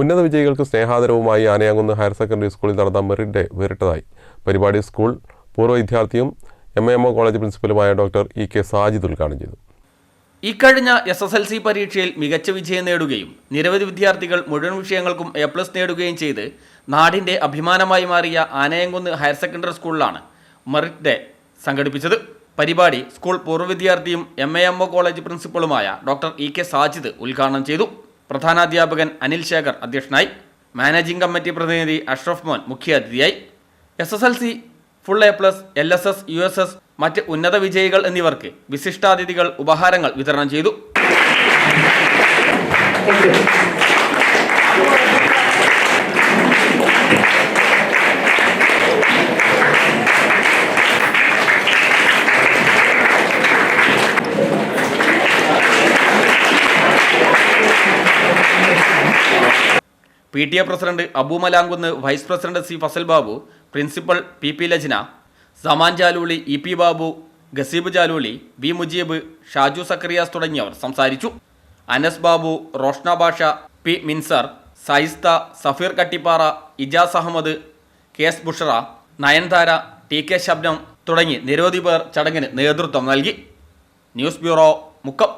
ഉന്നത വിജയികൾക്ക് സ്നേഹാദരവുമായി Anayamkunnu higher secondary സ്കൂളിൽ നടന്ന മെറിറ്റ് ഡേ വേറിട്ടതായി. പരിപാടി സ്കൂൾ പൂർവ വിദ്യാർത്ഥിയും എം എ ഒ കോളേജ് പ്രിൻസിപ്പലുമായ ഡോക്ടർ ഇ കെ സാജിദ് ഉദ്ഘാടനം ചെയ്തു. ഇക്കഴിഞ്ഞ എസ് എസ് എൽ സി പരീക്ഷയിൽ മികച്ച വിജയം നേടുകയും നിരവധി വിദ്യാർത്ഥികൾ മുഴുവൻ വിഷയങ്ങൾക്കും എ പ്ലസ് നേടുകയും ചെയ്ത് നാടിന്റെ അഭിമാനമായി മാറിയ ആനയങ്കുന്ന് ഹയർ സെക്കൻഡറി സ്കൂളിലാണ് മെറിറ്റ് ഡേ സംഘടിപ്പിച്ചത്. പരിപാടി സ്കൂൾ പൂർവ വിദ്യാർത്ഥിയും M A M O college പ്രിൻസിപ്പളുമായ doctor E K Sajid ഉദ്ഘാടനം ചെയ്തു. പ്രധാനാധ്യാപകൻ അനിൽ ശേഖർ അധ്യക്ഷനായി. മാനേജിംഗ് കമ്മിറ്റി പ്രതിനിധി അഷ്റഫ് മോൻ മുഖ്യാതിഥിയായി. S S L C full A plus L S S U S S മറ്റ് ഉന്നത വിജയികൾ എന്നിവർക്ക് വിശിഷ്ടാതിഥികൾ ഉപഹാരങ്ങൾ വിതരണം ചെയ്തു. P T A president Abu Malankunnu vice president C Fazal Babu principal P P Lajna Saman Jaluli E P Babu Gaseeb Jaluli V Mujeeb Shaju Sakariyas തുടങ്ങിയവർ സംസാരിച്ചു. Anas Babu Roshna Basha P Minsar Saista Safeer Kattippara Ijas Ahmed K S Bushra Nayanthara T K Shabnam തുടങ്ങി നിരവധി പേർ ചടങ്ങിന് നേതൃത്വം നൽകി. News bureau Mukkam.